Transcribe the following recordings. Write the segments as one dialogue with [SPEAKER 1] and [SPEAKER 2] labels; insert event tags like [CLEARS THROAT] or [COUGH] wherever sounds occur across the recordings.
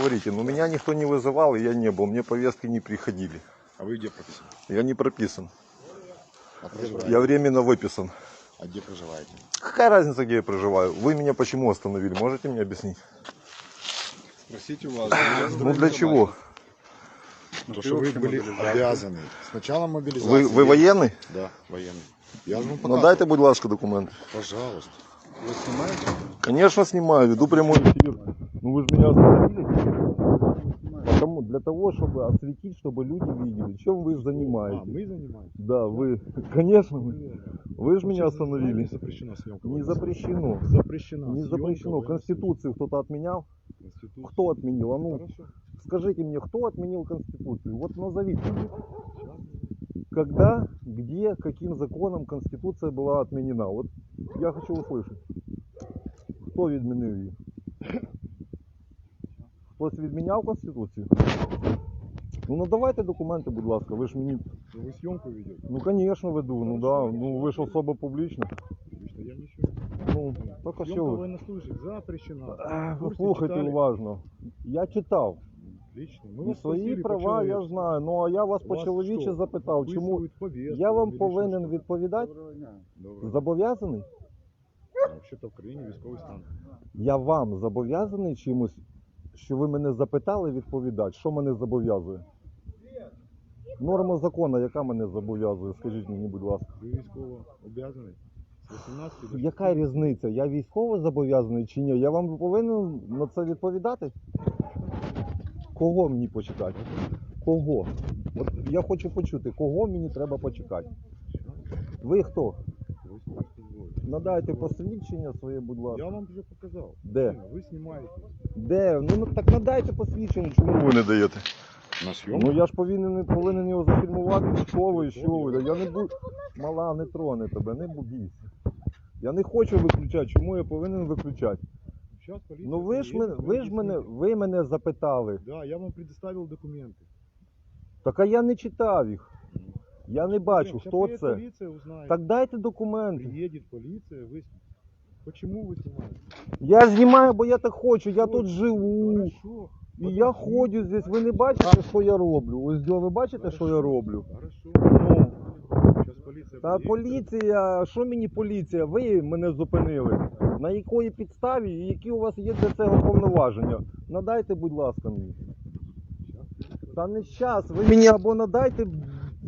[SPEAKER 1] говорите, но меня никто не вызывал, и я не был, мне повестки не приходили.
[SPEAKER 2] А вы где прописаны?
[SPEAKER 1] Я не прописан,
[SPEAKER 2] А проживаете?
[SPEAKER 1] я временно выписан.
[SPEAKER 2] А где проживаете?
[SPEAKER 1] Какая разница, где я проживаю? Вы меня почему остановили, можете мне объяснить?
[SPEAKER 2] Спросите у вас. [COUGHS]
[SPEAKER 1] Ну для чего?
[SPEAKER 2] То, что вы были обязаны. Сначала мобилизация.
[SPEAKER 1] Ви, ви воєнний?
[SPEAKER 2] Да, военный. Я же вам
[SPEAKER 1] Ну
[SPEAKER 2] показывал.
[SPEAKER 1] дайте, будь ласка, документи.
[SPEAKER 2] Пожалуйста. Вы снимаете?
[SPEAKER 1] Конечно, снимаю, веду прямой эфир. Ну вы же меня остановили. Потому, для того, чтобы осветить, чтобы люди видели, чем вы
[SPEAKER 2] А,
[SPEAKER 1] занимаетесь.
[SPEAKER 2] мы занимаемся.
[SPEAKER 1] Да, вы, конечно, вы, вы же меня остановили.
[SPEAKER 2] Не запрещена съемка.
[SPEAKER 1] Не запрещено.
[SPEAKER 2] Запрещена.
[SPEAKER 1] Не
[SPEAKER 2] съемка
[SPEAKER 1] запрещено.
[SPEAKER 2] военнослужащих.
[SPEAKER 1] Конституцию кто-то отменял?
[SPEAKER 2] Конституцию.
[SPEAKER 1] Кто отменил? А ну,
[SPEAKER 2] Хорошо.
[SPEAKER 1] скажите мне, кто отменил Конституцию? Вот назовите мне. Когда, где, каким законом Конституция была отменена? Вот я хочу услышать. Хто відмінив її? Хтось відміняв Конституцію? Ну надавайте документи, будь ласка, ви ж мені.
[SPEAKER 2] Ну, Вы съемку ведете?
[SPEAKER 1] Ну звісно веду, ну да. Ну ви ж особа публічна.
[SPEAKER 2] Лично я ничего.
[SPEAKER 1] Ну, так а що
[SPEAKER 2] Съемка
[SPEAKER 1] ви?
[SPEAKER 2] военнослужащих запрещена.
[SPEAKER 1] Ех,
[SPEAKER 2] В курсе
[SPEAKER 1] Послухайте
[SPEAKER 2] читали?
[SPEAKER 1] уважно. Я читав.
[SPEAKER 2] Лично. Мы
[SPEAKER 1] І
[SPEAKER 2] вас
[SPEAKER 1] свої
[SPEAKER 2] спросили
[SPEAKER 1] права я
[SPEAKER 2] по-человечески.
[SPEAKER 1] знаю. Ну а я вас
[SPEAKER 2] Вас
[SPEAKER 1] по-чоловічі
[SPEAKER 2] що,
[SPEAKER 1] запитав, чому
[SPEAKER 2] Выписывают повестку
[SPEAKER 1] я вам
[SPEAKER 2] или
[SPEAKER 1] повинен
[SPEAKER 2] что?
[SPEAKER 1] відповідати?
[SPEAKER 2] Доброго.
[SPEAKER 1] Зобов'язаний?
[SPEAKER 2] Вообще-то в країні військовий стан.
[SPEAKER 1] Я вам зобов'язаний чимось, що ви мене запитали відповідати. Що мене зобов'язує? Норма закону, яка мене зобов'язує, скажіть мені, будь ласка.
[SPEAKER 2] Ви військово обязаний 18
[SPEAKER 1] Яка різниця? Я військово зобов'язаний чи ні? Я вам повинен на це відповідати? Кого мені почекати? Кого? От я хочу почути, кого мені треба почекати. Ви хто? Надайте посвідчення своє, будь ласка.
[SPEAKER 2] Я вам вже показав.
[SPEAKER 1] Де?
[SPEAKER 2] Ви знімаєте.
[SPEAKER 1] Де? Ну, ну так надайте посвідчення, чому ви не даєте?
[SPEAKER 2] На зйомку?
[SPEAKER 1] Ну я ж повинен, повинен його зафільмувати, що ви, що ви. Я не буду. Мала, не троне тебе, не бійся. Я не хочу виключати, чому я повинен виключати?
[SPEAKER 2] Сейчас
[SPEAKER 1] Ну ви ж мене, ви ж мене, ви мене запитали.
[SPEAKER 2] Да, я вам предоставив документи.
[SPEAKER 1] Так а я не читав їх. Я не бачу, хто це. Так дайте документи.
[SPEAKER 2] Приїде поліція, ви... Почему ви знімаєте?
[SPEAKER 1] Я знімаю, бо я так хочу, я тут живу.
[SPEAKER 2] Хорошо.
[SPEAKER 1] І я ходжу здесь. Ви не бачите, що я роблю? Ось де, ви бачите, що я роблю?
[SPEAKER 2] Хорошо.
[SPEAKER 1] Ну.
[SPEAKER 2] Сейчас
[SPEAKER 1] Та поліція, що мені поліція? Ви мене зупинили. На якої підставі і які у вас є для цього повноваження? Надайте, будь ласка, мені. Та не час. Ви мені або надайте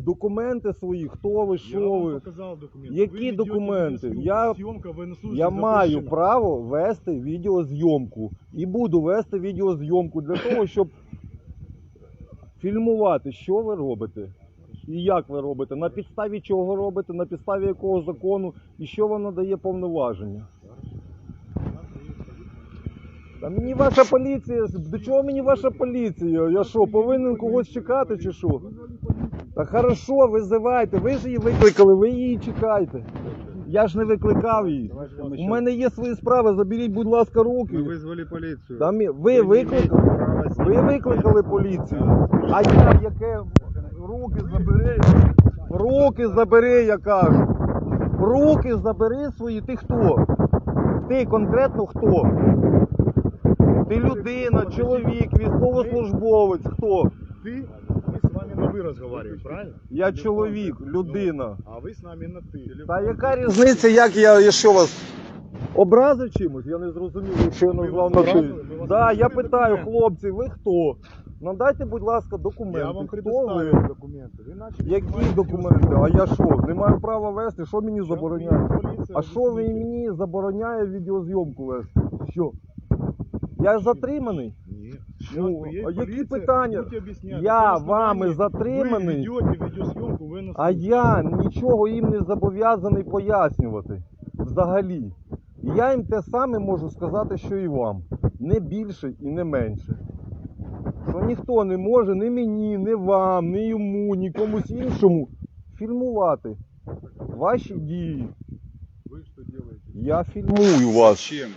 [SPEAKER 1] документи свої, хто ви,
[SPEAKER 2] Я
[SPEAKER 1] що
[SPEAKER 2] вам
[SPEAKER 1] ви.
[SPEAKER 2] документи.
[SPEAKER 1] Які
[SPEAKER 2] ведете
[SPEAKER 1] документи?
[SPEAKER 2] відеозйомку.
[SPEAKER 1] Я-
[SPEAKER 2] Зйомка военнослужащих
[SPEAKER 1] Я маю
[SPEAKER 2] запрещена.
[SPEAKER 1] право вести відеозйомку. І буду вести відеозйомку для того, щоб фільмувати, що ви робите. І як ви робите, на підставі чого робите, на підставі якого закону і що вам надає повноваження. Та мені ваша поліція, до чого мені ваша поліція? Я що, повинен когось чекати чи що? Та хорошо, визивайте, ви ж її викликали, ви її чекайте. Я ж не викликав її. У мене є свої справи, заберіть, будь ласка, руки.
[SPEAKER 3] Вы вызвали полицию.
[SPEAKER 1] Там є- ви викликали, ви викликали поліцію. А я яке руки забери. Руки забери, я кажу. Руки забери свої. Ти хто? Ти конкретно хто? Ти людина, чоловік, військовослужбовець, хто?
[SPEAKER 2] Ты, мы с вами на вы разговариваем, правильно?
[SPEAKER 1] Я чоловік, людина.
[SPEAKER 2] А вы с нами на ты.
[SPEAKER 1] Та яка різниця, як я, я що вас образив чимось? Я не зрозумів, якщо я
[SPEAKER 2] Ми
[SPEAKER 1] назвав
[SPEAKER 2] вас
[SPEAKER 1] на ти.
[SPEAKER 2] образили? Ми вас
[SPEAKER 1] Да, я
[SPEAKER 2] просили
[SPEAKER 1] питаю,
[SPEAKER 2] документи.
[SPEAKER 1] хлопці, ви хто? Надайте, будь ласка, документи.
[SPEAKER 2] Я вам
[SPEAKER 1] хто
[SPEAKER 2] предоставил
[SPEAKER 1] ви?
[SPEAKER 2] документы. Вы начали
[SPEAKER 1] Які
[SPEAKER 2] снимать
[SPEAKER 1] документи? А
[SPEAKER 2] видеозйомку.
[SPEAKER 1] я що? Не маю права вести? Що мені
[SPEAKER 2] Щас
[SPEAKER 1] забороняє?
[SPEAKER 2] приїде поліція,
[SPEAKER 1] А що ви
[SPEAKER 2] об'ясніть.
[SPEAKER 1] мені забороняє відеозйомку вести? Що? Я затриманий?
[SPEAKER 2] Нет.
[SPEAKER 1] Ну,
[SPEAKER 2] Сейчас приедет
[SPEAKER 1] а які
[SPEAKER 2] полиция,
[SPEAKER 1] питання?
[SPEAKER 2] будете объяснять,
[SPEAKER 1] Я
[SPEAKER 2] на каком
[SPEAKER 1] вами
[SPEAKER 2] основании
[SPEAKER 1] затриманий.
[SPEAKER 2] Вы ведете видеосъемку военнослужащих.
[SPEAKER 1] А я нічого їм не зобов'язаний пояснювати взагалі. І я їм те саме можу сказати, що і вам. Не більше і не менше. Що ніхто не може ні мені, ні вам, ні йому, ні комусь іншому фільмувати ваші дії.
[SPEAKER 2] Вы что делаете?
[SPEAKER 1] Я фільмую вас,
[SPEAKER 3] Чем?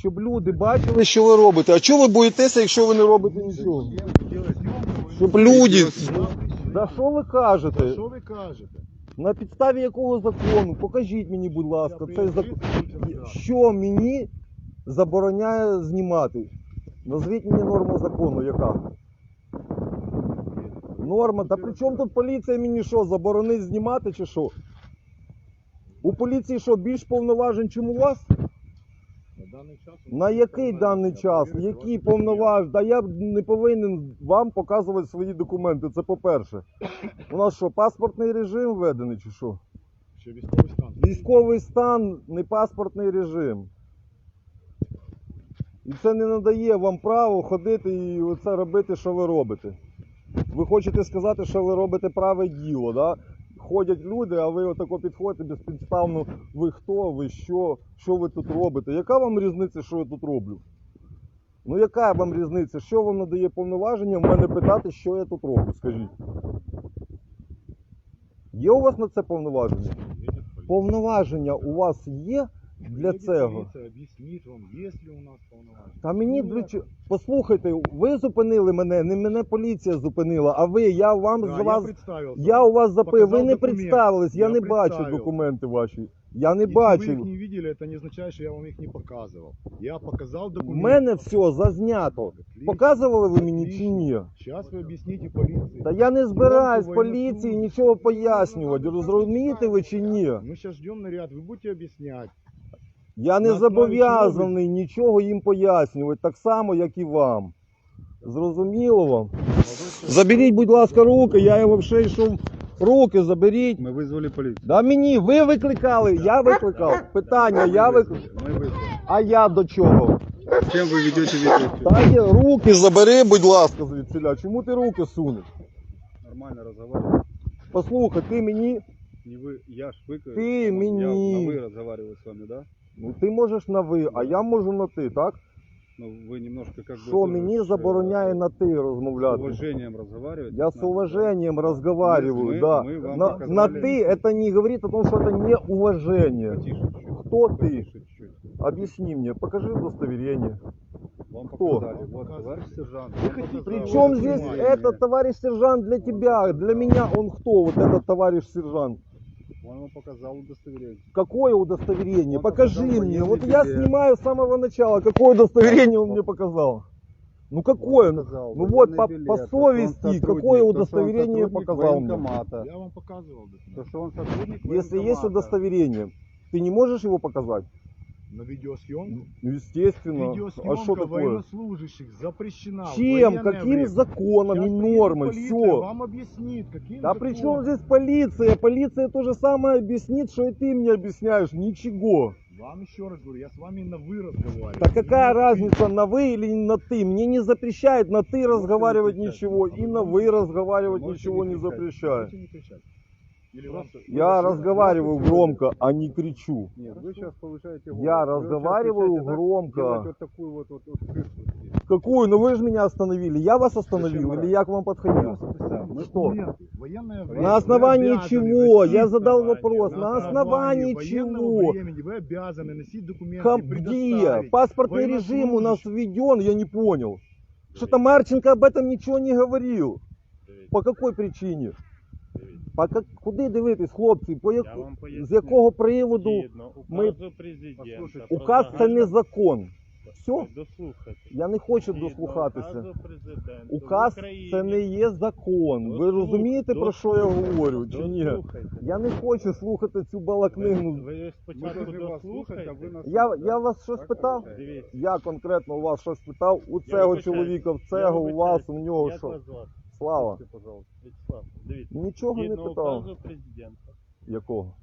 [SPEAKER 1] Щоб люди бачили, що ви робите. А чого ви боїтеся, якщо ви не робите нічого? Щоб люди. Да що ви кажете?
[SPEAKER 2] Що ви кажете?
[SPEAKER 1] На підставі якого закону? Покажіть мені, будь ласка, цей закон. Що мені забороняє знімати? Назвіть мені норму закону, яка? Норма. Та при чому тут поліція мені що, заборонить знімати чи що? У поліції що, більш повноважень, чим у вас?
[SPEAKER 2] На
[SPEAKER 1] який даний час? Які повноваження? Та я не повинен вам показувати свої документи. Це по-перше. У нас що, паспортний режим введений чи що?
[SPEAKER 2] Ще військовий стан.
[SPEAKER 1] Військовий стан, не паспортний режим. І це не надає вам право ходити і оце робити, що ви робите. Ви хочете сказати, що ви робите праве діло, да? Ходять люди, а ви отако підходите безпідставно. Ви хто, ви що, що ви тут робите? Яка вам різниця, що я тут роблю? Ну яка вам різниця? Що вам надає повноваження в мене питати, що я тут роблю, скажіть? Є у вас на це повноваження? Повноваження у вас є для цього?
[SPEAKER 2] Об'ясніть вам, є ли у нас повноваження.
[SPEAKER 1] Та мені
[SPEAKER 2] Ну,
[SPEAKER 1] двічі. Послухайте, ви зупинили мене, не мене поліція зупинила, а ви, я вам
[SPEAKER 2] Да,
[SPEAKER 1] з
[SPEAKER 2] я
[SPEAKER 1] вас.
[SPEAKER 2] представився.
[SPEAKER 1] Я у вас запив, ви
[SPEAKER 2] Показав
[SPEAKER 1] не
[SPEAKER 2] документ.
[SPEAKER 1] представились, я,
[SPEAKER 2] Я
[SPEAKER 1] не бачу
[SPEAKER 2] представився.
[SPEAKER 1] документи ваші. Я не
[SPEAKER 2] Если вы их
[SPEAKER 1] бачив.
[SPEAKER 2] не видели, это не означает, что я вам их не показывал. Я показал
[SPEAKER 1] У
[SPEAKER 2] документы.
[SPEAKER 1] мене все зазнято. Показували ви мені чи ні?
[SPEAKER 2] Сейчас вы объясните полиции.
[SPEAKER 1] Та я не збираюсь
[SPEAKER 2] Громко
[SPEAKER 1] поліції
[SPEAKER 2] воєннослужбовців.
[SPEAKER 1] нічого пояснювати. Розумієте ви чи ні?
[SPEAKER 2] Мы сейчас ждем наряд, вы будете объяснять.
[SPEAKER 1] Я не
[SPEAKER 2] На основі
[SPEAKER 1] зобов'язаний нічого їм пояснювати, так само, як і вам. Зрозуміло вам? Заберіть, будь ласка, руки, я йому ще йшов. Руки заберіть.
[SPEAKER 3] Мы вызвали полицию.
[SPEAKER 1] Да мені, ви викликали, я викликав. Питання, я викликав.
[SPEAKER 3] Мы вызвали.
[SPEAKER 1] А я до чого?
[SPEAKER 3] Чем вы ведете видеоэфир?
[SPEAKER 1] Та є, руки забери, будь ласка, звідсіля. Чому ти руки сунеш?
[SPEAKER 3] Нормально разговариваю.
[SPEAKER 1] Послухай, ти мені,
[SPEAKER 3] Не вы, я ж вы.
[SPEAKER 1] Ты
[SPEAKER 3] Я
[SPEAKER 1] мені.
[SPEAKER 3] на вы разговариваю с вами, да?
[SPEAKER 1] Ну ти можеш на ви, а я можу на ти, так?
[SPEAKER 3] Но вы немножко как бы...
[SPEAKER 1] Що
[SPEAKER 3] тоже
[SPEAKER 1] мені забороняє
[SPEAKER 3] э,
[SPEAKER 1] на ти
[SPEAKER 3] С
[SPEAKER 1] розмовляти?
[SPEAKER 3] уважением разговаривать.
[SPEAKER 1] Я с уважением разговариваю,
[SPEAKER 3] Мы-
[SPEAKER 1] да.
[SPEAKER 3] мы вам
[SPEAKER 1] на,
[SPEAKER 3] показали-
[SPEAKER 1] на ты это не говорит о том, что это не уважение.
[SPEAKER 3] Потише чуть-чуть.
[SPEAKER 1] Кто ты?
[SPEAKER 3] Чуть-чуть.
[SPEAKER 1] Объясни мне, покажи удостоверение.
[SPEAKER 3] Вам
[SPEAKER 1] Кто?
[SPEAKER 3] показали. Вот, товарищ сержант.
[SPEAKER 2] Вы
[SPEAKER 3] вам
[SPEAKER 2] хотите-
[SPEAKER 3] показал
[SPEAKER 1] Причем здесь этот товарищ сержант для тебя, для меня он кто, вот этот товарищ сержант?
[SPEAKER 3] Он вам показал удостоверение.
[SPEAKER 1] Какое удостоверение?
[SPEAKER 3] Он
[SPEAKER 1] Покажи
[SPEAKER 3] показал
[SPEAKER 1] мне. Вот я снимаю с самого начала. Какое удостоверение он мне показал? Ну какое? Ну,
[SPEAKER 3] Показал
[SPEAKER 1] ну вот по,
[SPEAKER 3] билет,
[SPEAKER 1] по совести, какое удостоверение показал мне?
[SPEAKER 2] Я вам показывал.
[SPEAKER 3] То, что он сотрудник
[SPEAKER 1] Если есть удостоверение, ты не можешь его показать?
[SPEAKER 2] На видеосъемку.
[SPEAKER 1] Ну, естественно.
[SPEAKER 2] Видеосъемка
[SPEAKER 1] А что такое?
[SPEAKER 2] военнослужащих запрещена.
[SPEAKER 1] Чем? Каким
[SPEAKER 2] время.
[SPEAKER 1] законом
[SPEAKER 2] Сейчас
[SPEAKER 1] и нормой? Все.
[SPEAKER 2] Вам объяснит, каким
[SPEAKER 1] Да при чем
[SPEAKER 2] законом.
[SPEAKER 1] здесь полиция? Полиция то же самое объяснит, что и ты мне объясняешь. Ничего.
[SPEAKER 2] Вам еще раз говорю, я с вами на вы разговариваю.
[SPEAKER 1] Так какая
[SPEAKER 2] Не на
[SPEAKER 1] разница, на вы или на ты? Мне не запрещает на ты разговаривать
[SPEAKER 3] кричать.
[SPEAKER 1] ничего, и на вы разговаривать ничего не
[SPEAKER 2] ты.
[SPEAKER 1] запрещает.
[SPEAKER 2] Или вам...
[SPEAKER 1] Я разговариваю громко, а не кричу.
[SPEAKER 3] Нет, вы сейчас повышаете голос.
[SPEAKER 1] Я
[SPEAKER 3] Вы
[SPEAKER 1] разговариваю
[SPEAKER 3] сейчас
[SPEAKER 1] громко.
[SPEAKER 3] вот такую вот, вот, вот.
[SPEAKER 1] Какую? Ну вы же меня остановили. Я вас остановил
[SPEAKER 3] Зачем
[SPEAKER 1] или я к вам подходил? Ну
[SPEAKER 3] мы
[SPEAKER 1] что?
[SPEAKER 2] Военное время.
[SPEAKER 1] На основании чего? Я задал вопрос. На основании
[SPEAKER 2] военного
[SPEAKER 1] чего?
[SPEAKER 2] времени вы обязаны носить документы.
[SPEAKER 1] Как где? Паспортный режим у нас введен, я не понял. Что-то Марченко об этом ничего не говорил. По какой причині? По как... Куди дивитись, хлопці? По як...
[SPEAKER 4] Я вам поясню.
[SPEAKER 1] З якого приводу
[SPEAKER 4] Згідно
[SPEAKER 1] ми-
[SPEAKER 4] указу президента.
[SPEAKER 3] Послухайте,
[SPEAKER 4] про
[SPEAKER 1] указ це
[SPEAKER 4] загальну-
[SPEAKER 1] не закон. Все?
[SPEAKER 4] Дослухайте.
[SPEAKER 1] Я не хочу
[SPEAKER 4] Згідно
[SPEAKER 1] дослухатися.
[SPEAKER 4] указу президента
[SPEAKER 1] Указ
[SPEAKER 4] України-
[SPEAKER 1] це не є закон. Ви
[SPEAKER 4] Дослух-
[SPEAKER 1] розумієте про що я говорю? Чи ні?
[SPEAKER 4] Дослухайте.
[SPEAKER 1] Я не хочу слухати цю
[SPEAKER 4] Ви,
[SPEAKER 1] балакнину.
[SPEAKER 4] ви
[SPEAKER 3] Мы
[SPEAKER 4] спочатку
[SPEAKER 3] должны вас слушать, а
[SPEAKER 4] дослухайте.
[SPEAKER 3] вы нас...
[SPEAKER 1] Я, я вас щось
[SPEAKER 3] Так,
[SPEAKER 1] питав?
[SPEAKER 3] так.
[SPEAKER 4] Дивіться.
[SPEAKER 1] Я конкретно у вас щось питав. У
[SPEAKER 4] Я
[SPEAKER 1] цього
[SPEAKER 4] вибачаюсь.
[SPEAKER 1] чоловіка, в
[SPEAKER 4] Я
[SPEAKER 1] цього, у вас,
[SPEAKER 4] вибачаюсь.
[SPEAKER 1] у нього
[SPEAKER 4] Як
[SPEAKER 1] що?
[SPEAKER 4] вас звати?
[SPEAKER 1] Слава.
[SPEAKER 3] Пожалуйста.
[SPEAKER 4] Вячеслав, дивіться.
[SPEAKER 1] Нічого не
[SPEAKER 4] Згідно
[SPEAKER 1] питав.
[SPEAKER 4] указу президента.
[SPEAKER 1] Якого?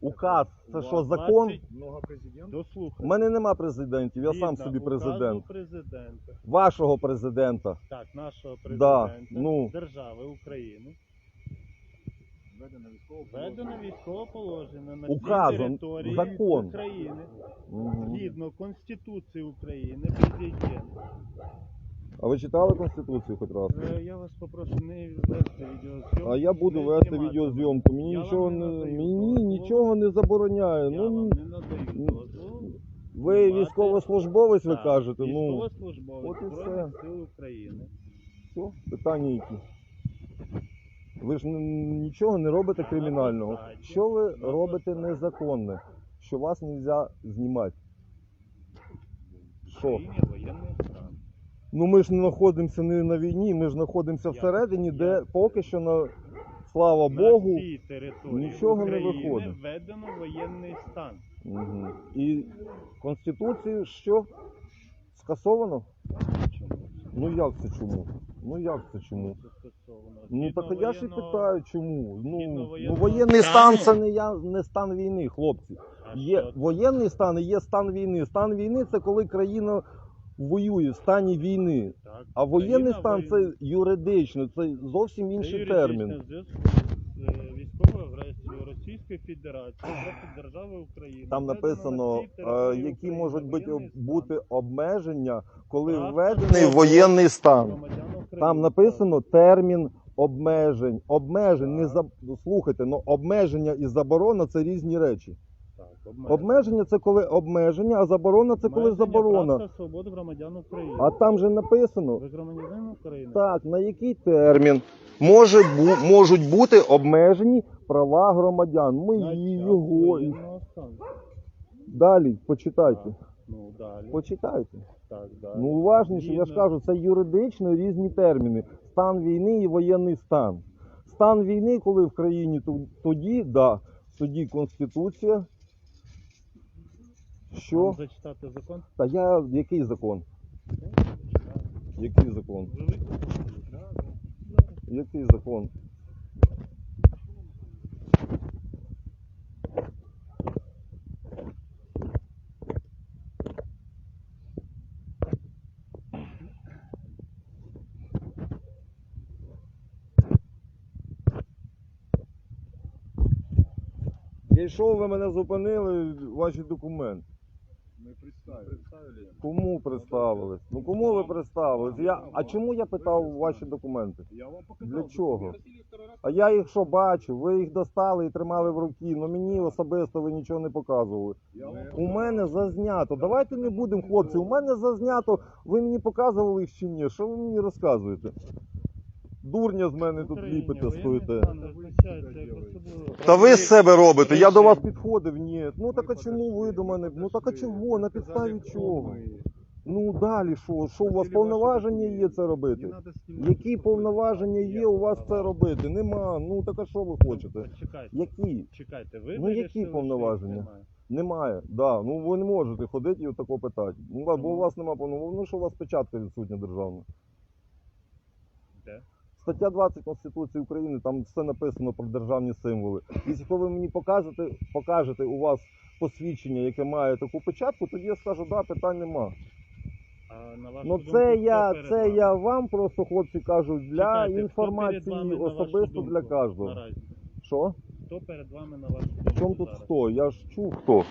[SPEAKER 1] Указ. Це що, закон?
[SPEAKER 2] Много.
[SPEAKER 1] У
[SPEAKER 4] Дослухайте.
[SPEAKER 1] мене нема президентів, я сам
[SPEAKER 4] Згідно
[SPEAKER 1] собі
[SPEAKER 4] указу
[SPEAKER 1] президент.
[SPEAKER 4] президента.
[SPEAKER 1] Вашого президента.
[SPEAKER 4] Так, нашого
[SPEAKER 1] Да,
[SPEAKER 4] президента
[SPEAKER 1] ну.
[SPEAKER 4] держави України.
[SPEAKER 2] Введено військове
[SPEAKER 4] Введено військове положення на всій
[SPEAKER 1] Указом,
[SPEAKER 4] території
[SPEAKER 1] закон.
[SPEAKER 4] України.
[SPEAKER 1] Мгм.
[SPEAKER 4] Згідно Конституції України, президент.
[SPEAKER 1] А ви читали Конституцію хоч раз?
[SPEAKER 4] Е, Я вас попрошу не вести відеозйомку.
[SPEAKER 1] А я буду
[SPEAKER 4] не
[SPEAKER 1] вести
[SPEAKER 4] знімати
[SPEAKER 1] відеозйомку. Мені
[SPEAKER 4] Я вам
[SPEAKER 1] нічого
[SPEAKER 4] не
[SPEAKER 1] не
[SPEAKER 4] надаю
[SPEAKER 1] мені
[SPEAKER 4] дозволу.
[SPEAKER 1] нічого не забороняє.
[SPEAKER 4] Я
[SPEAKER 1] Ну
[SPEAKER 4] вам не надаю дозволу.
[SPEAKER 1] ви
[SPEAKER 4] знімати.
[SPEAKER 1] військовослужбовець, ви
[SPEAKER 4] Так,
[SPEAKER 1] кажете. Ну
[SPEAKER 4] Військовослужбовець
[SPEAKER 1] от і
[SPEAKER 4] Збройних сил України.
[SPEAKER 1] все, питання які. Ви ж н- нічого не робите кримінального.
[SPEAKER 4] посаді.
[SPEAKER 1] Що ви
[SPEAKER 4] На
[SPEAKER 1] робите
[SPEAKER 4] посаді.
[SPEAKER 1] незаконне? Що вас не можна знімати? Що?
[SPEAKER 4] Україні воєнний.
[SPEAKER 1] Ну ми ж не знаходимося не на війні, ми ж знаходимося всередині, де поки що на слава
[SPEAKER 4] На
[SPEAKER 1] Богу.
[SPEAKER 4] цій території
[SPEAKER 1] нічого не
[SPEAKER 4] України
[SPEAKER 1] виходить.
[SPEAKER 4] введено воєнний стан.
[SPEAKER 1] Угу. І Конституцію що? Скасовано?
[SPEAKER 4] Чому?
[SPEAKER 1] Ну як це чому? Ну як це чому?
[SPEAKER 4] Це стосовно.
[SPEAKER 1] Ну
[SPEAKER 4] Згідно
[SPEAKER 1] так я ж і
[SPEAKER 4] воєнного-
[SPEAKER 1] питаю, чому?
[SPEAKER 4] згідно
[SPEAKER 1] Ну, ну воєнний стан це не я не стан війни, хлопці.
[SPEAKER 4] А
[SPEAKER 1] Є
[SPEAKER 4] що
[SPEAKER 1] воєнний стан і є стан війни. Стан війни це коли країна воює в стані війни.
[SPEAKER 4] Так,
[SPEAKER 1] А воєнний
[SPEAKER 4] країна
[SPEAKER 1] стан
[SPEAKER 4] воює.
[SPEAKER 1] це юридично, це зовсім інший термін.
[SPEAKER 4] е, Російської Федерації [CLEARS THROAT] проти держави України.
[SPEAKER 1] Там написано, е, які можуть бути, бути обмеження, коли
[SPEAKER 4] Прав
[SPEAKER 1] введений воєнний стан. Там написано термін обмежень. Обмежень не за слухайте, ну обмеження і заборона це різні речі.
[SPEAKER 4] Так, обмеження.
[SPEAKER 1] Це коли обмеження, а заборона це коли
[SPEAKER 4] Обмеження
[SPEAKER 1] заборона.
[SPEAKER 4] прав та свобод громадян України.
[SPEAKER 1] А там же написано
[SPEAKER 4] Ви громадянин України?
[SPEAKER 1] так, на який термін може бу, можуть бути обмежені права громадян.
[SPEAKER 4] На
[SPEAKER 1] Мої,
[SPEAKER 4] час
[SPEAKER 1] його.
[SPEAKER 4] воєнного стану.
[SPEAKER 1] Далі почитайте.
[SPEAKER 4] Ну, далі.
[SPEAKER 1] Почитайте.
[SPEAKER 4] Так, далі.
[SPEAKER 1] Ну уважніше, я ж
[SPEAKER 4] Згідно-
[SPEAKER 1] кажу, це юридично різні терміни. Стан війни і воєнний стан. Стан війни, коли в країні ту- тоді, да, тоді Конституція. Що?
[SPEAKER 4] Зачитати закон?
[SPEAKER 1] Та я який закон? Який закон? Який закон? Я йшов, ви мене зупинили, ваші документи. Кому представились? Ну кому ви представились? Я... А чому я питав ваші документи?
[SPEAKER 3] Я вам показал.
[SPEAKER 1] Для чого? А я їх що бачив? Ви їх достали і тримали в руки. Ну мені особисто ви нічого не показували. У мене зазнято. Давайте не будемо, хлопці. У мене зазнято. Ви мені показували їх чи ні? Що ви мені розказуєте? Дурня з мене тут ліпите, стоїте. Та ви з себе робите. Я до вас підходив. Ні. Ну так а чому ви до мене? Ну так а чого? На підставі чого? Ну далі що? Що у вас повноваження є це робити? Які повноваження є у вас це робити? Нема. Ну так а що ви хочете?
[SPEAKER 4] Чекайте,
[SPEAKER 1] Які?
[SPEAKER 4] чекайте. Ви
[SPEAKER 1] Ну, які повноваження?
[SPEAKER 4] немає.
[SPEAKER 1] Да. Ну ви не можете ходити і отако питати. Ну, бо у вас немає повноважень. Ну що у вас печатка відсутня державна.
[SPEAKER 4] Де?
[SPEAKER 1] Стаття 20 Конституції України, там все написано про державні символи. Якщо ви мені покажете, покажете у вас посвідчення, яке має таку печатку, тоді я скажу, да, питань нема.
[SPEAKER 4] А на вашу
[SPEAKER 1] Ну
[SPEAKER 4] думку,
[SPEAKER 1] це
[SPEAKER 4] хто
[SPEAKER 1] я,
[SPEAKER 4] перед
[SPEAKER 1] це
[SPEAKER 4] вами?
[SPEAKER 1] я вам просто, хлопці, кажу, для
[SPEAKER 4] Чекайте, хто перед
[SPEAKER 1] інформації
[SPEAKER 4] вами, на вашу
[SPEAKER 1] особисто
[SPEAKER 4] думку,
[SPEAKER 1] для кожного.
[SPEAKER 4] наразі?
[SPEAKER 1] Що?
[SPEAKER 4] Хто перед вами на вашу
[SPEAKER 1] В чому тут
[SPEAKER 4] зараз?
[SPEAKER 1] хто? Я ж чув хто.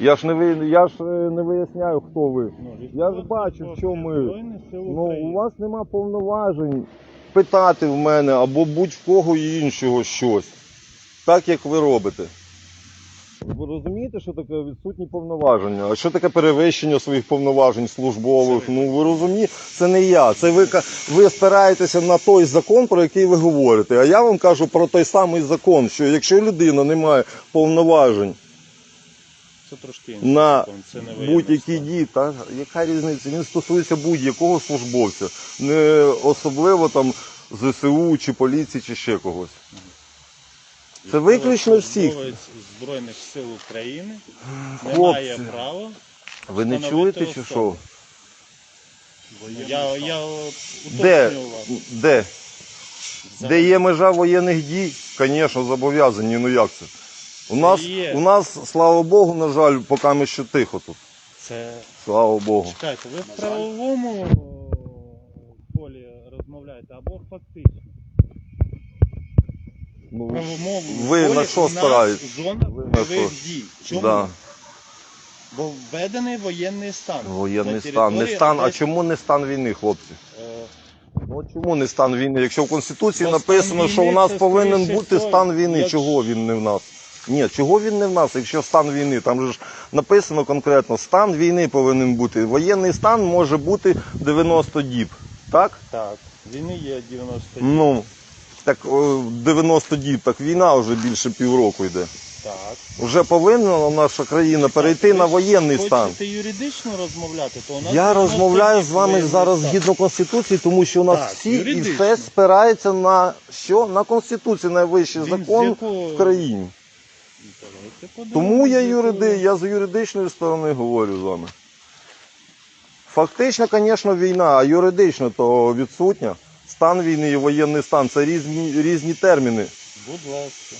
[SPEAKER 1] Я ж не ви, я ж е, не виясняю, хто ви.
[SPEAKER 4] Ну,
[SPEAKER 1] Я ж бачу, в чому ми.
[SPEAKER 4] Збройних сил
[SPEAKER 1] Ну,
[SPEAKER 4] України.
[SPEAKER 1] у вас нема повноважень питати в мене або будь-в кого іншого щось. Так як ви робите. Ви розумієте, що таке відсутні повноваження? А що таке перевищення своїх повноважень службових? Ну ви розумієте, це не я. Це ви, ви спираєтеся на той закон, про який ви говорите. А я вам кажу про той самий закон, що якщо людина не має повноважень
[SPEAKER 4] Це трошки інший
[SPEAKER 1] на
[SPEAKER 4] закон, це не воєнний
[SPEAKER 1] будь-які
[SPEAKER 4] стан.
[SPEAKER 1] дії, та яка різниця? Він стосується будь-якого службовця, не особливо там ЗСУ чи поліції, чи ще когось. Це виключно всіх.
[SPEAKER 4] Збройних сил України не
[SPEAKER 1] Хлопці.
[SPEAKER 4] має права.
[SPEAKER 1] Ви не
[SPEAKER 4] встановити
[SPEAKER 1] чуєте чи що?
[SPEAKER 4] Я, я
[SPEAKER 1] Де?
[SPEAKER 4] вас.
[SPEAKER 1] Де? Де є межа воєнних дій? Звісно, зобов'язані. Ну як це? У нас,
[SPEAKER 4] є.
[SPEAKER 1] у нас, слава Богу, на жаль, поки ми ще тихо тут.
[SPEAKER 4] Це
[SPEAKER 1] Слава Богу.
[SPEAKER 4] чекайте, ви в правовому полі розмовляєте або фактично.
[SPEAKER 1] Ну,
[SPEAKER 4] правовому
[SPEAKER 1] ви
[SPEAKER 4] полі
[SPEAKER 1] на що стараєтесь?
[SPEAKER 4] Зона
[SPEAKER 1] Ви на
[SPEAKER 4] бойових
[SPEAKER 1] що?
[SPEAKER 4] дій. Чому?
[SPEAKER 1] да.
[SPEAKER 4] Бо введений воєнний стан.
[SPEAKER 1] Воєнний
[SPEAKER 4] На
[SPEAKER 1] стан. Не
[SPEAKER 4] території
[SPEAKER 1] стан. А
[SPEAKER 4] Одеської-
[SPEAKER 1] чому не стан війни, хлопці?
[SPEAKER 4] Е,
[SPEAKER 1] Ну от чому не стан війни? Якщо в Конституції
[SPEAKER 4] Бо стан
[SPEAKER 1] написано, що у
[SPEAKER 4] війни
[SPEAKER 1] нас
[SPEAKER 4] це
[SPEAKER 1] повинен
[SPEAKER 4] скоріше
[SPEAKER 1] бути
[SPEAKER 4] всього,
[SPEAKER 1] стан війни,
[SPEAKER 4] як-
[SPEAKER 1] чого він не в нас? Ні, чого він не в нас, якщо стан війни? Там же ж написано конкретно, стан війни повинен бути. Воєнний стан може бути 90 діб. Так?
[SPEAKER 4] Так, війни є 90 днів.
[SPEAKER 1] Ну, так о, 90 діб, так війна вже більше півроку йде.
[SPEAKER 4] Так.
[SPEAKER 1] Вже повинна наша країна перейти на воєнний стан.
[SPEAKER 4] Хочете юридично розмовляти, то у нас
[SPEAKER 1] Я
[SPEAKER 4] 90
[SPEAKER 1] розмовляю з вами
[SPEAKER 4] воєнний
[SPEAKER 1] зараз
[SPEAKER 4] стан.
[SPEAKER 1] згідно конституції, тому що у нас
[SPEAKER 4] Так,
[SPEAKER 1] всі і
[SPEAKER 4] юридично.
[SPEAKER 1] все спирається на що? На конституцію, найвищий
[SPEAKER 4] Він з
[SPEAKER 1] закон
[SPEAKER 4] якого-
[SPEAKER 1] в країні. Тому я юриди, я з юридичної сторони говорю з вами. Фактично, звісно, війна, а юридично то відсутня. Стан війни і воєнний стан це різні, різні терміни.
[SPEAKER 4] Будь ласка.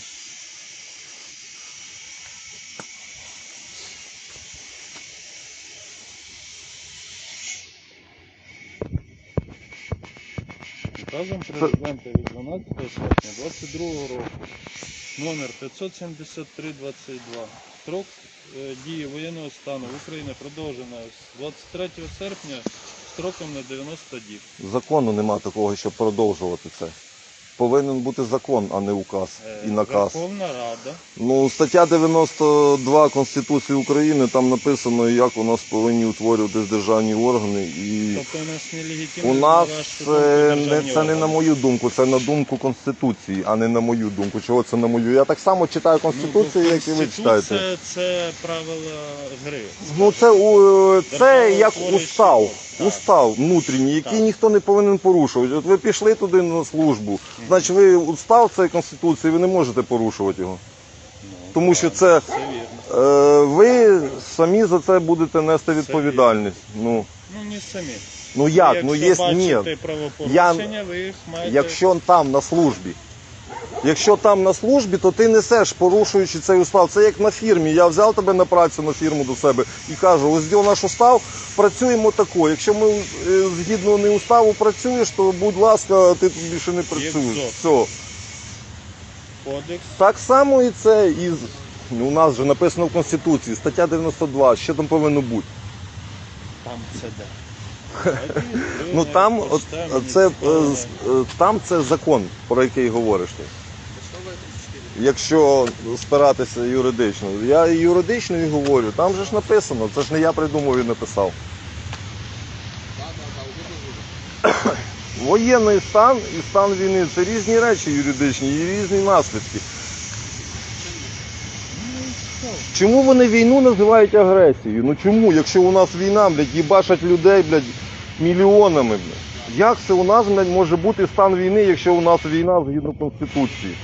[SPEAKER 4] Указом президента від 12 серпня 22 року номер 573-22 строк е, дії воєнного стану в Україні продовжено з 23 серпня строком на 90 діб.
[SPEAKER 1] Закону нема такого, щоб продовжувати це. Повинен бути закон, а не указ
[SPEAKER 4] Е,
[SPEAKER 1] і наказ.
[SPEAKER 4] Верховна Рада
[SPEAKER 1] Ну, стаття 92 Конституції України, там написано, як у нас повинні утворюватись державні органи. І
[SPEAKER 4] Тобто у нас нелегітимні
[SPEAKER 1] у нас е,
[SPEAKER 4] державні
[SPEAKER 1] не, це не на мою думку, це на думку Конституції, а не на мою думку. Чого це на мою? Я так само читаю Конституцію,
[SPEAKER 4] Ну,
[SPEAKER 1] як і ви читаєте.
[SPEAKER 4] Конституція це правила гри.
[SPEAKER 1] Ну це у це як устав. Устав внутрішній, який ніхто не повинен порушувати. От ви пішли туди на службу, значить ви устав цієї конституції, ви не можете порушувати його.
[SPEAKER 4] Ну,
[SPEAKER 1] Тому що це е, ви самі за це будете нести відповідальність. Ну
[SPEAKER 4] Ну не самі.
[SPEAKER 1] ну як? Ну є
[SPEAKER 4] Якщо
[SPEAKER 1] ні.
[SPEAKER 4] бачите правопорушення, ви їх маєте...
[SPEAKER 1] Якщо там на службі. Якщо там на службі, то ти несеш, порушуючи цей устав. Це як на фірмі. Я взяв тебе на працю на фірму до себе і кажу, ось діл наш устав, працюємо тако. Якщо ми е, згідно не уставу працюєш, то будь ласка, ти тут більше не працюєш. Все.
[SPEAKER 4] Кодекс,
[SPEAKER 1] Так само і це і з- ну, у нас вже написано в Конституції, стаття 92, що там повинно бути.
[SPEAKER 4] там це де.
[SPEAKER 1] Ну там це, е, е, там це закон, про який говориш ти. Якщо спиратися юридично. Я юридично і говорю, там же ж написано, це ж не я придумав і написав. Воєнний стан і стан війни це різні речі юридичні і різні наслідки. Чому вони війну називають агресією? Ну чому? Якщо у нас війна, блядь, їбашать людей, блядь, мільйонами, блядь. Як це у нас, блядь, може бути стан війни, якщо у нас війна згідно Конституції?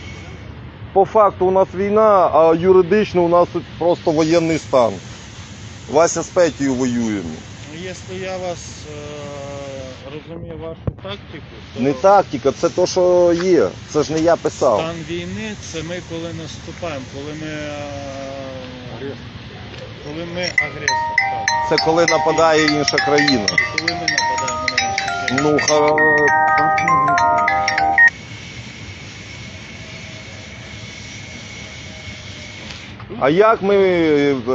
[SPEAKER 1] По факту у нас війна, а юридично у нас тут просто воєнний стан. Вася з Петію воюємо.
[SPEAKER 4] Ну, Якщо я вас е, розумію вашу тактику, то
[SPEAKER 1] Не тактика, це то, що є. Це ж не я писав.
[SPEAKER 4] стан війни це ми коли наступаємо, коли ми, е, коли ми агресор. Так.
[SPEAKER 1] Це коли нападає інша країна.
[SPEAKER 4] І коли ми нападаємо на іншу країну.
[SPEAKER 1] Ну, хара... А як ми,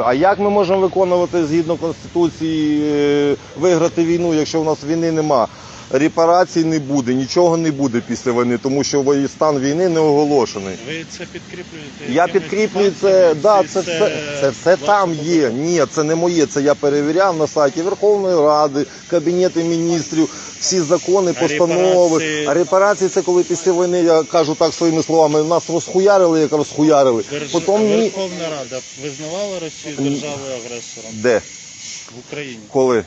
[SPEAKER 1] а як ми можемо виконувати згідно Конституції е, виграти війну, якщо в нас війни нема? Репарацій не буде, нічого не буде після війни, тому що стан війни не оголошений.
[SPEAKER 4] Ви це підкріплюєте?
[SPEAKER 1] Я підкріплюю це, да,
[SPEAKER 4] чи
[SPEAKER 1] це, все, це все там є. Ні, це не моє. Це я перевіряв на сайті Верховної Ради, Кабінету міністрів, всі закони, постанови.
[SPEAKER 4] репарації?
[SPEAKER 1] А репарації це коли після війни, я кажу так своїми словами, нас розхуярили, як розхуярили.
[SPEAKER 4] Держ-
[SPEAKER 1] Потім.
[SPEAKER 4] Верховна Рада визнавала Росію державою агресором
[SPEAKER 1] Де?
[SPEAKER 4] в Україні.
[SPEAKER 1] Коли?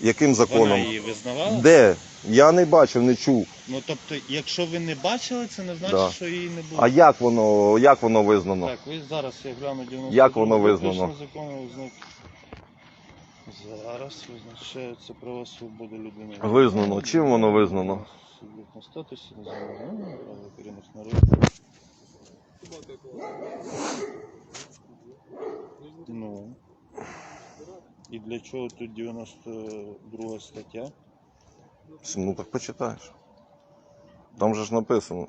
[SPEAKER 1] Яким законом?
[SPEAKER 4] Вона її визнавала?
[SPEAKER 1] Де? Я не бачив, не чув.
[SPEAKER 4] Ну тобто, якщо ви не бачили, це не значить,
[SPEAKER 1] Да.
[SPEAKER 4] що її не було.
[SPEAKER 1] А як воно, як воно визнано?
[SPEAKER 4] Так, ви зараз я гляну 90
[SPEAKER 1] Як воно визнано?
[SPEAKER 4] закону визнак. Зараз визначаються права свободи людини.
[SPEAKER 1] Визнано. Чим воно визнано?
[SPEAKER 4] Суб'єктна статусі, названня, право корінних народів. Ну. І для чого тут 92 стаття?
[SPEAKER 1] Ну так почитаєш. Там же ж написано.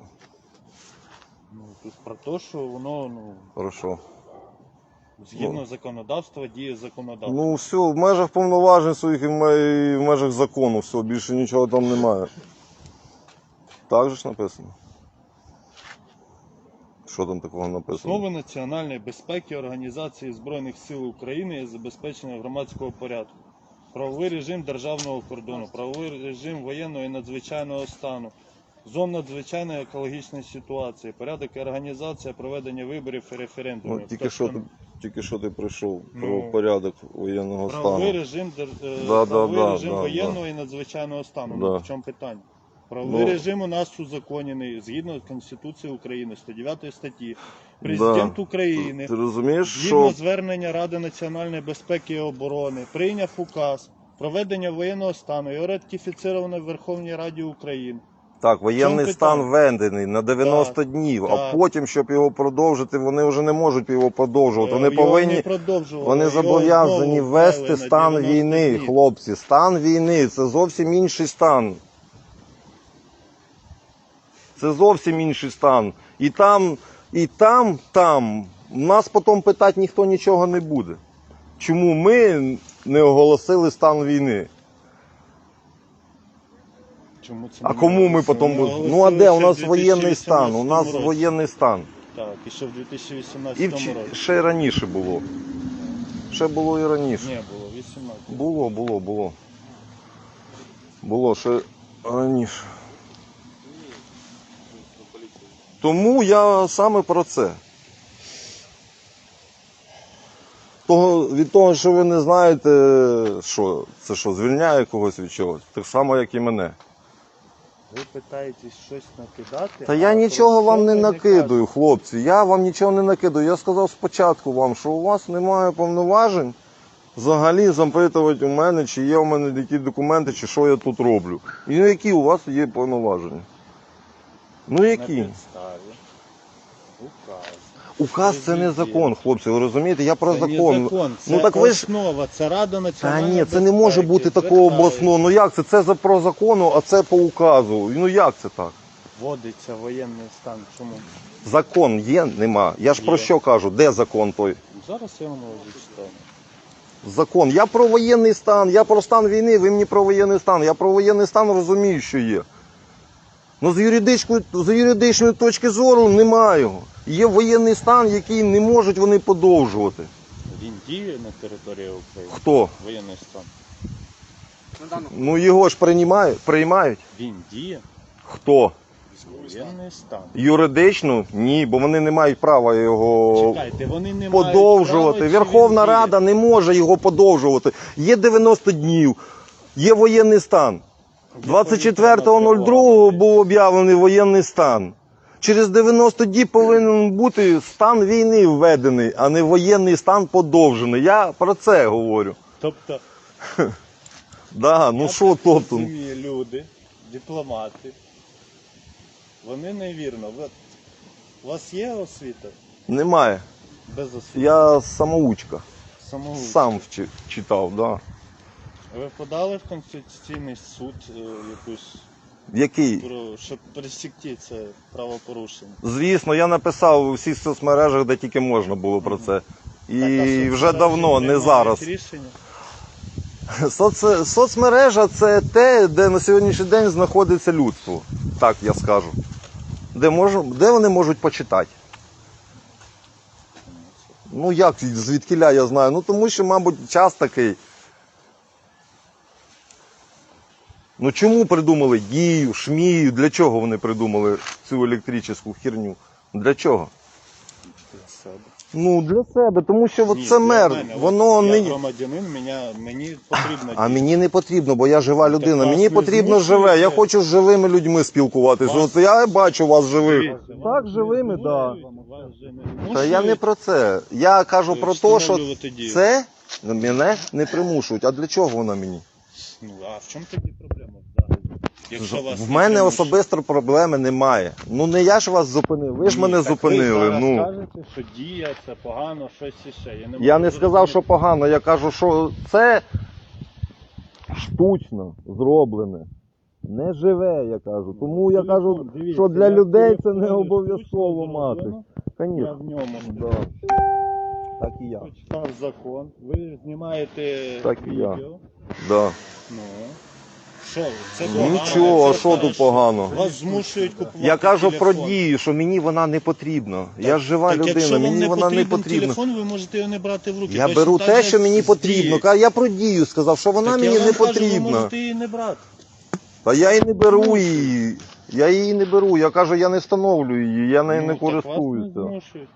[SPEAKER 4] Ну, тут про те, що воно ну,
[SPEAKER 1] Хорошо.
[SPEAKER 4] згідно законодавства діє законодавство.
[SPEAKER 1] Ну все, в межах повноважень своїх і в ме- і в межах закону, все, більше нічого там немає. Так же ж написано. Що там такого написано?
[SPEAKER 4] Основи національної безпеки Організації Збройних сил України є забезпечення громадського порядку. Правовий режим державного кордону, правовий режим воєнного і надзвичайного стану, Зон надзвичайної екологічної ситуації, порядок і організація проведення виборів і референдумів.
[SPEAKER 1] Ну, тільки
[SPEAKER 4] Тобто,
[SPEAKER 1] що ти, тільки що ти прийшов про
[SPEAKER 4] Ну,
[SPEAKER 1] порядок воєнного
[SPEAKER 4] Правовий
[SPEAKER 1] стану.
[SPEAKER 4] режим, дер- е,
[SPEAKER 1] Да, да,
[SPEAKER 4] правовий
[SPEAKER 1] да,
[SPEAKER 4] режим
[SPEAKER 1] да,
[SPEAKER 4] воєнного і надзвичайного стану.
[SPEAKER 1] Да.
[SPEAKER 4] Ну, в чому питання? Правовий
[SPEAKER 1] Ну.
[SPEAKER 4] режим у нас узаконений згідно Конституції України, 109 статті. Президент
[SPEAKER 1] Да.
[SPEAKER 4] України
[SPEAKER 1] Ти розумієш,
[SPEAKER 4] Згідно
[SPEAKER 1] що
[SPEAKER 4] звернення Ради національної безпеки і оборони прийняв указ проведення воєнного стану і ратифіцировано в Верховній Раді України.
[SPEAKER 1] так, воєнний стан введений на 90
[SPEAKER 4] Так,
[SPEAKER 1] днів, а потім, щоб його продовжити, вони вже не можуть його продовжувати. Вони
[SPEAKER 4] Е, його
[SPEAKER 1] повинні.
[SPEAKER 4] не
[SPEAKER 1] Вони зобов'язані ввести стан війни,
[SPEAKER 4] днів.
[SPEAKER 1] хлопці. Стан війни це зовсім інший стан. Це зовсім інший стан. І там, і там, там. Нас потім питати ніхто нічого не буде. Чому ми не оголосили стан війни?
[SPEAKER 4] Чому це
[SPEAKER 1] А
[SPEAKER 4] не
[SPEAKER 1] кому ми потім будемо? Ну а де? У
[SPEAKER 4] ще
[SPEAKER 1] нас
[SPEAKER 4] в
[SPEAKER 1] воєнний стан. У
[SPEAKER 4] 2018
[SPEAKER 1] нас
[SPEAKER 4] році.
[SPEAKER 1] воєнний стан.
[SPEAKER 4] Так, і ще в 2018
[SPEAKER 1] І в,
[SPEAKER 4] році.
[SPEAKER 1] ще раніше було. Ще було і раніше.
[SPEAKER 4] Ні, було 18.
[SPEAKER 1] Було, було, було. Було ще раніше. Тому я саме про це. Того, від того, що ви не знаєте, що це що, звільняє когось від чогось, так само, як і мене.
[SPEAKER 4] Ви питаєтесь щось накидати?
[SPEAKER 1] Та я нічого вам не
[SPEAKER 4] ви
[SPEAKER 1] накидую, хлопці. Я вам нічого не накидую. Я сказав спочатку вам, що у вас немає повноважень взагалі запитувати у мене, чи є у мене які документи, чи що я тут роблю. І які у вас є повноваження? Ну
[SPEAKER 4] На підставі. Указ.
[SPEAKER 1] Указ це не закон, хлопці. Ви розумієте? Я про
[SPEAKER 4] Це
[SPEAKER 1] закон.
[SPEAKER 4] Не закон, це
[SPEAKER 1] Ну так ви ж.
[SPEAKER 4] основа, це Рада
[SPEAKER 1] Та
[SPEAKER 4] національної
[SPEAKER 1] ні, це не може
[SPEAKER 4] безпеки,
[SPEAKER 1] бути такого
[SPEAKER 4] звертається.
[SPEAKER 1] обласного. Ну як це? Це за про закону, а це по указу. Ну як це так?
[SPEAKER 4] Вводиться воєнний стан. Чому?
[SPEAKER 1] Закон є, нема. Я ж про
[SPEAKER 4] Є.
[SPEAKER 1] що кажу? Де закон той?
[SPEAKER 4] Зараз я вам його зачитаю.
[SPEAKER 1] Закон. Я про воєнний стан, я про стан війни, ви мені про воєнний стан. Я про воєнний стан розумію, що є. Ну з юридичної, з юридичної точки зору немає його. Є воєнний стан, який не можуть вони подовжувати.
[SPEAKER 4] Він діє на території України.
[SPEAKER 1] Хто?
[SPEAKER 4] Воєнний стан.
[SPEAKER 1] Ну його ж приймають, приймають.
[SPEAKER 4] Він діє.
[SPEAKER 1] Хто?
[SPEAKER 4] Воєнний стан.
[SPEAKER 1] Юридично? Ні, бо вони не мають права його
[SPEAKER 4] Чекайте, вони не
[SPEAKER 1] подовжувати.
[SPEAKER 4] мають права,
[SPEAKER 1] Верховна? Рада не може його подовжувати. Є 90 днів, є воєнний стан. 24.02 був об'явлений воєнний стан. Через 90 діб повинен бути стан війни введений, а не воєнний стан подовжений. Я про це говорю.
[SPEAKER 4] Тобто, [LAUGHS]
[SPEAKER 1] Да, ну що тобто?
[SPEAKER 4] люди, дипломати, вони невірно. Ви- У вас є освіта?
[SPEAKER 1] Немає.
[SPEAKER 4] Без освіти.
[SPEAKER 1] Я самоучка.
[SPEAKER 4] Самого.
[SPEAKER 1] Сам вчи- читав, да.
[SPEAKER 4] Ви подали в Конституційний суд е, якусь,
[SPEAKER 1] Який?
[SPEAKER 4] про, щоб пресікти це правопорушення?
[SPEAKER 1] Звісно, я написав у всіх соцмережах, де тільки можна було про це. І
[SPEAKER 4] Так, а що,
[SPEAKER 1] вже
[SPEAKER 4] зараз
[SPEAKER 1] давно, не
[SPEAKER 4] приймають
[SPEAKER 1] зараз.
[SPEAKER 4] Рішення?
[SPEAKER 1] Соц... Соцмережа це те, де на сьогоднішній день знаходиться людство. Так я скажу. Де, мож... де вони можуть почитати? Ну як звідкіля я знаю? Ну тому що, мабуть, час такий. Ну чому придумали дію, шмію? Для чого вони придумали цю електричну херню? Для чого?
[SPEAKER 4] Для себе.
[SPEAKER 1] Ну для себе, тому що
[SPEAKER 4] Ні,
[SPEAKER 1] це
[SPEAKER 4] для
[SPEAKER 1] мер.
[SPEAKER 4] мене. От
[SPEAKER 1] Воно
[SPEAKER 4] я
[SPEAKER 1] не.
[SPEAKER 4] громадянин, мене, мені потрібно
[SPEAKER 1] А мені не потрібно, бо я жива людина.
[SPEAKER 4] вас
[SPEAKER 1] Мені
[SPEAKER 4] ви
[SPEAKER 1] потрібно
[SPEAKER 4] змушуєте?
[SPEAKER 1] живе. Я хочу з живими людьми спілкуватися.
[SPEAKER 4] Вас-
[SPEAKER 1] От я бачу вас живих. Так,
[SPEAKER 4] вас
[SPEAKER 1] живими, да. Та я не про це. Я кажу
[SPEAKER 4] Ви
[SPEAKER 1] про те, що це мене не примушують. А для чого вона мені?
[SPEAKER 4] Ну, а в чому тоді проблема? Якщо вас
[SPEAKER 1] В мене
[SPEAKER 4] примушують?
[SPEAKER 1] особисто проблеми немає. Ну не я ж вас зупинив, ви ж
[SPEAKER 4] Ні,
[SPEAKER 1] мене
[SPEAKER 4] так
[SPEAKER 1] зупинили.
[SPEAKER 4] Ви зараз
[SPEAKER 1] Ну
[SPEAKER 4] кажете, що дія це погано, щось іще. Я не,
[SPEAKER 1] я не сказав, що погано. Я кажу, що це штучно зроблене. Не живе, я кажу. Тому я кажу,
[SPEAKER 4] дивіться,
[SPEAKER 1] що для
[SPEAKER 4] я
[SPEAKER 1] людей це не обов'язково мати.
[SPEAKER 4] Я
[SPEAKER 1] Звісно.
[SPEAKER 4] в ньому
[SPEAKER 1] Да. Так і я.
[SPEAKER 4] почитав закон. Ви знімаєте
[SPEAKER 1] Так і я.
[SPEAKER 4] відео.
[SPEAKER 1] Да.
[SPEAKER 4] Ну. Що, ви? це погано,
[SPEAKER 1] Нічого, а
[SPEAKER 4] це
[SPEAKER 1] що тут
[SPEAKER 4] хорошо.
[SPEAKER 1] погано?
[SPEAKER 4] Вас змушують купувати
[SPEAKER 1] Я кажу про
[SPEAKER 4] телефон.
[SPEAKER 1] дію, що мені вона не потрібна. Я ж жива
[SPEAKER 4] так,
[SPEAKER 1] людина,
[SPEAKER 4] якщо вам
[SPEAKER 1] мені
[SPEAKER 4] не
[SPEAKER 1] вона не
[SPEAKER 4] потрібен
[SPEAKER 1] потрібна.
[SPEAKER 4] телефон, ви можете його не брати в руки.
[SPEAKER 1] Я
[SPEAKER 4] Точно
[SPEAKER 1] беру
[SPEAKER 4] так
[SPEAKER 1] те,
[SPEAKER 4] же
[SPEAKER 1] що мені
[SPEAKER 4] з
[SPEAKER 1] потрібно.
[SPEAKER 4] дією.
[SPEAKER 1] Ка- Я про дію сказав, що вона
[SPEAKER 4] Так
[SPEAKER 1] мені
[SPEAKER 4] я
[SPEAKER 1] не
[SPEAKER 4] вам кажу, ви
[SPEAKER 1] потрібна.
[SPEAKER 4] можете її не брати.
[SPEAKER 1] Та я і не беру її. Я її не беру. Я кажу, я не встановлюю її, я нею
[SPEAKER 4] Ну,
[SPEAKER 1] не
[SPEAKER 4] так вас не
[SPEAKER 1] користуюся.
[SPEAKER 4] змушують.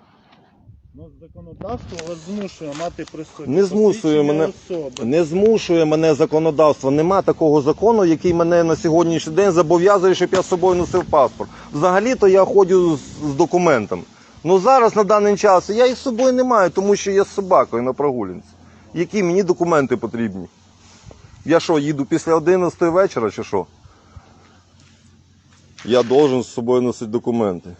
[SPEAKER 4] Ну, законодавство вас змушує мати при собі
[SPEAKER 1] Не змушує мене.
[SPEAKER 4] особи.
[SPEAKER 1] Не змушує мене законодавство. Нема такого закону, який мене на сьогоднішній день зобов'язує, щоб я з собою носив паспорт. Взагалі-то я ходжу з, з документами. Ну зараз на даний час я їх з собою не маю, тому що я з собакою на прогулянці. Які мені документи потрібні? Я що, їду після 11 вечора чи що? Я должен з собою носити документи.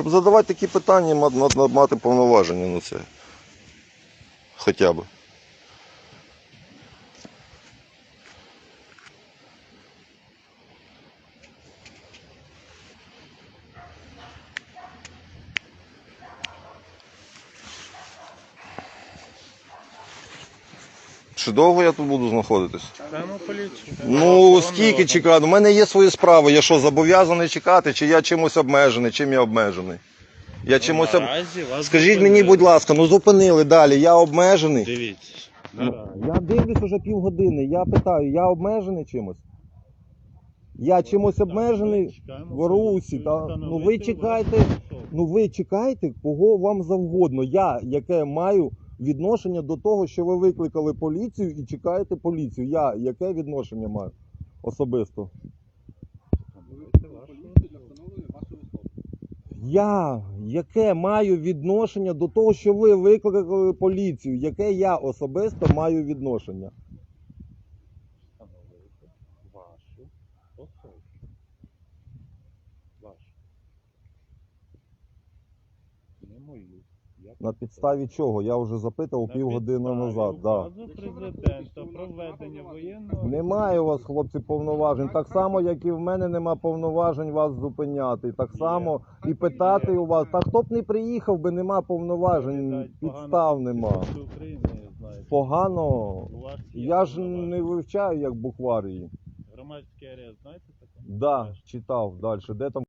[SPEAKER 1] Щоб задавати такі питання, мати повноваження на це. Хоча б. Чи довго я тут буду знаходитись?
[SPEAKER 4] Чекаємо поліцію.
[SPEAKER 1] Ну, скільки чекати? У мене є свої справи. Я що, зобов'язаний чекати, чи я чимось обмежений, чим я обмежений? Я чимось об...
[SPEAKER 4] Наразі вас
[SPEAKER 1] Скажіть мені,
[SPEAKER 4] зупинили.
[SPEAKER 1] будь ласка, ну зупинили далі, я обмежений.
[SPEAKER 4] Дивіться.
[SPEAKER 1] Ну,
[SPEAKER 4] наразі.
[SPEAKER 1] Я дивлюсь уже півгодини. Я питаю, я обмежений чимось? Я чимось обмежений
[SPEAKER 4] Чекаємо
[SPEAKER 1] в Русі, та? Ну ви чекайте,
[SPEAKER 4] вашу особу.
[SPEAKER 1] ну ви чекайте кого вам завгодно. Я, яке маю відношення до того, що ви викликали поліцію і чекаєте поліцію. Я яке відношення маю особисто? Я яке маю відношення до того, що ви викликали поліцію? Яке я особисто маю відношення?
[SPEAKER 4] Встановити вашу особу. Вашу. Не мою. Я
[SPEAKER 1] На підставі чого? Я вже запитав півгодини назад. Да.
[SPEAKER 4] указу президента про введення воєнного.
[SPEAKER 1] Немає у вас, хлопці, повноважень. Так само, як і в мене нема повноважень вас зупиняти. Так само і питати у вас. Та хто б не приїхав би, нема повноважень, підстав нема.
[SPEAKER 4] України, знаєте.
[SPEAKER 1] Погано.
[SPEAKER 4] Є
[SPEAKER 1] Я ж не вивчаю як буквар її.
[SPEAKER 4] Громадський арест, знаєте таке?
[SPEAKER 1] Да, читав далі. Де там